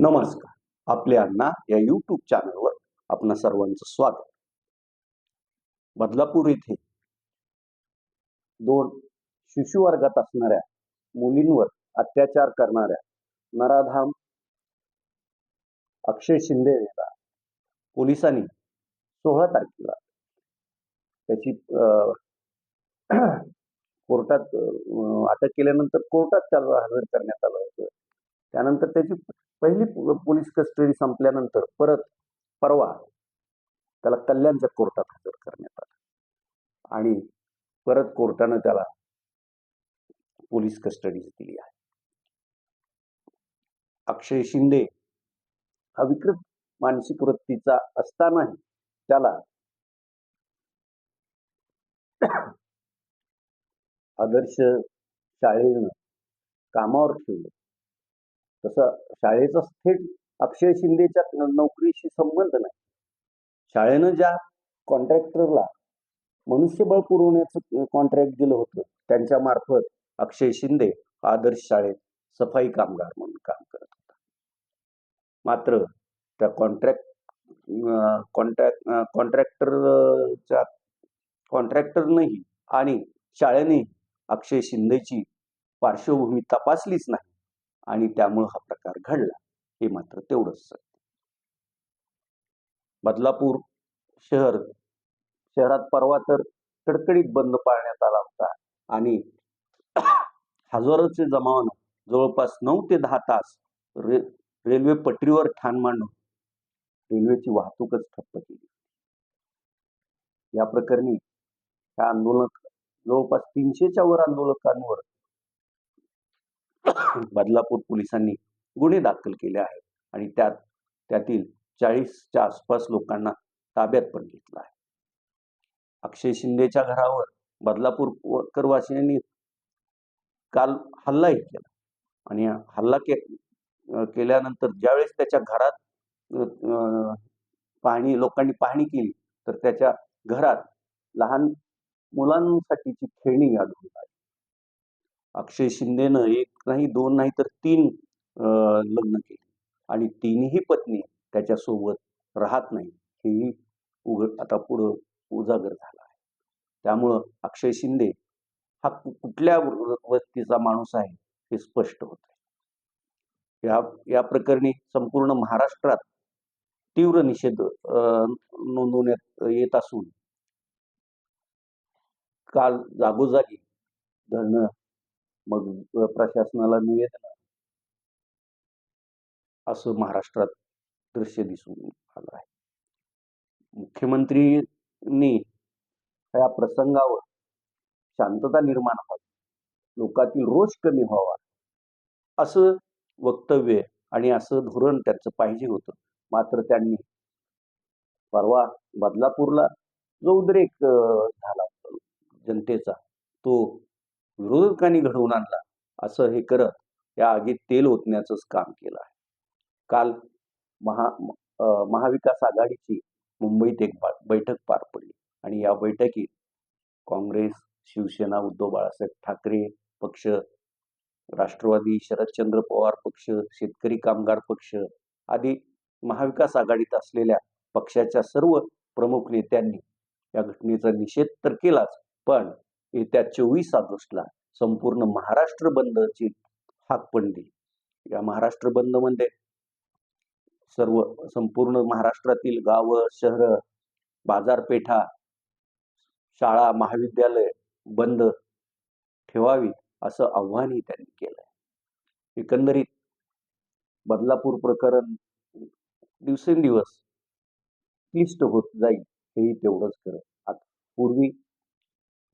नमस्कार. आपले अण्णा या यूट्यूब चॅनलवर आपण सर्वांचं स्वागत. बदलापूर येथे दोन शिशु वर्गात असणाऱ्या मुलींवर अत्याचार करणाऱ्या नराधाम अक्षय शिंदे याला पोलिसांनी सोळा तारखेला त्याची अं, कोर्टात अटक केल्यानंतर कोर्टात त्याला हजर करण्यात आलं होतं. त्यानंतर त्याची पहिली पोलीस कस्टडी संपल्यानंतर परत परवा त्याला कल्याणच्या कोर्टात हजर करण्यात आलं. आणि परत कोर्टानं त्याला पोलीस कस्टडी दिली आहे. अक्षय शिंदे हा विकृत मानसिक वृत्तीचा असतानाही त्याला आदर्श शाळेनं कामावर ठेवलं. तसं शाळेचा थेट अक्षय शिंदेच्या नोकरीशी संबंध नाही. शाळेनं ज्या कॉन्ट्रॅक्टरला मनुष्यबळ पुरवण्याचं कॉन्ट्रॅक्ट दिलं होतं त्यांच्या मार्फत अक्षय शिंदे आदर्श शाळेत सफाई कामगार म्हणून काम करत होता. मात्र त्या कॉन्ट्रॅक्ट कॉन्ट्रॅक्ट कॉन्ट्रॅक्टरच्या कॉन्ट्रॅक्टरनंही आणि शाळेने अक्षय शिंदेची पार्श्वभूमी तपासलीच नाही. आणि त्यामुळं हा प्रकार घडला. हे मात्र तेवढंच सत्य. बदलापूर शहर शहरात परवा तर कडकडीत बंद पाळण्यात आला होता आणि हजारोचे जमावानं जवळपास नऊ ते दहा तास रे रेल्वे पटरीवर ठाण मांडून रेल्वेची वाहतूकच ठप्प केली या प्रकरणी ह्या आंदोलक जवळपास तीनशेच्या वर आंदोलकांवर बदलापूर पोलिसांनी गुन्हे दाखल केले आहेत आणि त्यात त्यातील चाळीसच्या आसपास लोकांना ताब्यात पण घेतलं आहे. अक्षय शिंदेच्या घरावर बदलापूर करवासियांनी काल हल्लाही केला. आणि हल्ला के केल्यानंतर ज्यावेळेस त्याच्या घरात अं, पाहणी लोकांनी पाहणी केली तर त्याच्या घरात लहान मुलांसाठीची खेळणी आढळून अक्षय शिंदेनं एक नाही दोन नाही तर तीन लग्न केली. आणि तीनही पत्नी त्याच्यासोबत राहत नाही हेही उघड आता पुढं उजागर झाला आहे. त्यामुळं अक्षय शिंदे हा कु- कुठल्या वस्तीचा माणूस आहे हे स्पष्ट होत आहे. या या प्रकरणी संपूर्ण महाराष्ट्रात तीव्र निषेध नोंदवण्यात येत असून काल जागोजागी धरणं मग प्रशासनाला निवेदन असं महाराष्ट्रात दृश्य दिसून आलं आहे. मुख्यमंत्रींनी या प्रसंगावर शांतता निर्माण व्हावी लोकातील रोष कमी व्हावा असं वक्तव्य आणि असं धोरण त्यांचं पाहिजे होतं. मात्र त्यांनी परवा बदलापूरला जो उद्रेक झाला जनतेचा तो विरोधकांनी घडवून आणला असं हे करत या आगीत तेल ओतण्याचंच काम केलं आहे. काल महा महाविकास आघाडीची मुंबईत एक बैठक पार पडली आणि या बैठकीत काँग्रेस शिवसेना उद्धव बाळासाहेब ठाकरे पक्ष राष्ट्रवादी शरदचंद्र पवार पक्ष शेतकरी कामगार पक्ष आदी महाविकास आघाडीत असलेल्या पक्षाच्या सर्व प्रमुख नेत्यांनी या घटनेचा निषेध तर केलाच पण येत्या चोवीस ऑगस्टला संपूर्ण महाराष्ट्र बंदची हाक पडली. या महाराष्ट्र बंदमध्ये सर्व संपूर्ण महाराष्ट्रातील गावं शहर बाजारपेठा शाळा महाविद्यालय बंद ठेवावी असं आव्हानही त्यांनी केलंय. एकंदरीत बदलापूर प्रकरण दिवसेंदिवस क्लिष्ट होत जाईल हेही तेवढंच करत आता पूर्वी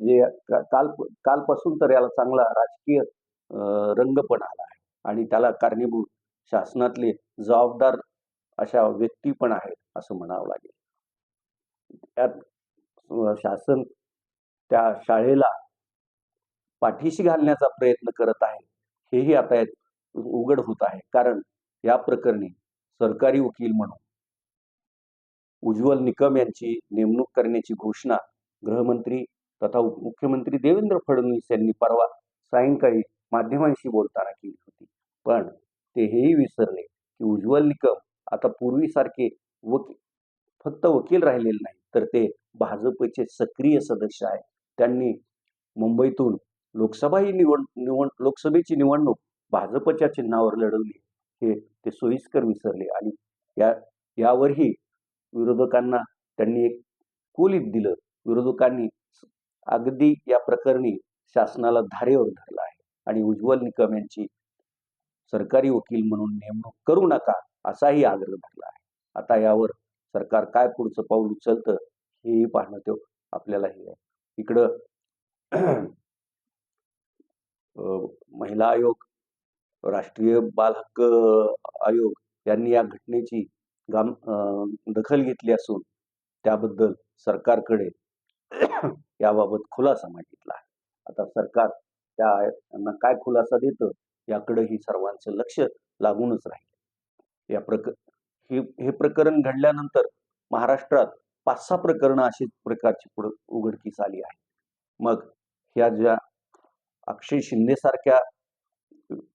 म्हणजे काल कालपासून तर याला चांगला राजकीय रंग पण आला आहे. आणि त्याला कारणीभूत शासनातले जबाबदार अशा व्यक्ती पण आहेत असं म्हणावं लागेल. त्यात शासन त्या शाळेला पाठीशी घालण्याचा प्रयत्न करत आहे हेही आता उघड होत आहे. कारण या प्रकरणी सरकारी वकील म्हणून उज्ज्वल निकम यांची नेमणूक करण्याची घोषणा गृहमंत्री तथा मुख्यमंत्री देवेंद्र फडणवीस यांनी परवा सायंकाळी माध्यमांशी बोलताना केली होती. पण ते हेही विसरले की उज्ज्वल निकम आता पूर्वीसारखे वकील फक्त वकील राहिलेले नाही तर ते भाजपचे सक्रिय सदस्य आहेत. त्यांनी मुंबईतून लोकसभा ही निवड निवड लोकसभेची निवडणूक भाजपच्या चिन्हावर लढवली. हे ते सोयीस्कर विसरले आणि या यावरही विरोधकांना त्यांनी एक कुलीप दिलं. विरोधकांनी अगदी या प्रकरणी शासनाला धारेवर धरलं आहे. आणि उज्ज्वल निकम यांची सरकारी वकील म्हणून नेमणूक करू नका असाही आग्रह धरला आहे. आता यावर सरकार काय पुढचं पाऊल उचलतं हेही पाहणं ते आपल्याला हे आहे. इकडं महिला आयोग राष्ट्रीय बाल हक्क आयोग यांनी या घटनेची गाम दखल घेतली असून त्याबद्दल सरकारकडे याबाबत खुलासा मागितला आहे. आता सरकार त्या यांना काय खुलासा देतं याकडेही सर्वांचं लक्ष लागूनच राहील. या प्रक हे हे प्रकरण घडल्यानंतर महाराष्ट्रात पाच सहा प्रकरणं अशीच प्रकारची पुढ उघडकीस आली आहे मग ह्या ज्या अक्षय शिंदेसारख्या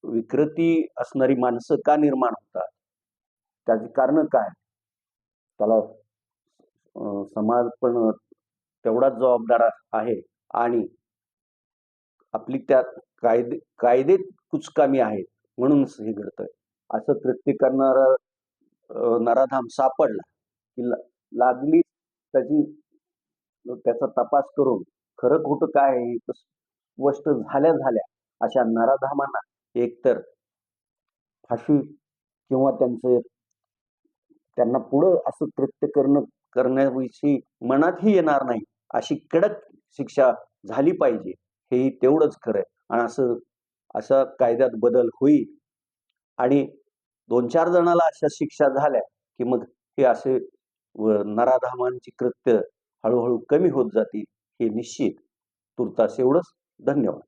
विकृती असणारी माणसं का निर्माण होतात? त्याची कारणं काय? त्याला समाज पण तेवढाच जबाबदार आहे. आणि आपली त्या कायदे कायदे कुचकामी आहेत म्हणूनच हे घडतंय. असं कृत्य करणारा नराधाम सापडला की ला- लागली त्याची त्याचा तपास करून खरं खोटं काय आहे हे स्पष्ट झाल्या झाल्या अशा नराधामांना एकतर फाशी किंवा त्यांचं त्यांना पुढं असं कृत्य करणं करण्याविषयी मनातही येणार नाही. अशी कडक शिक्षा झाली पाहिजे हेही तेवढंच खरं आहे आणि असं अशा कायद्यात बदल होईल आणि दोन चार जणाला अशा शिक्षा झाल्या की मग हे असे व नराधामांची कृत्य हळूहळू कमी होत जातील हे निश्चित. तुर्तास एवढंच. धन्यवाद.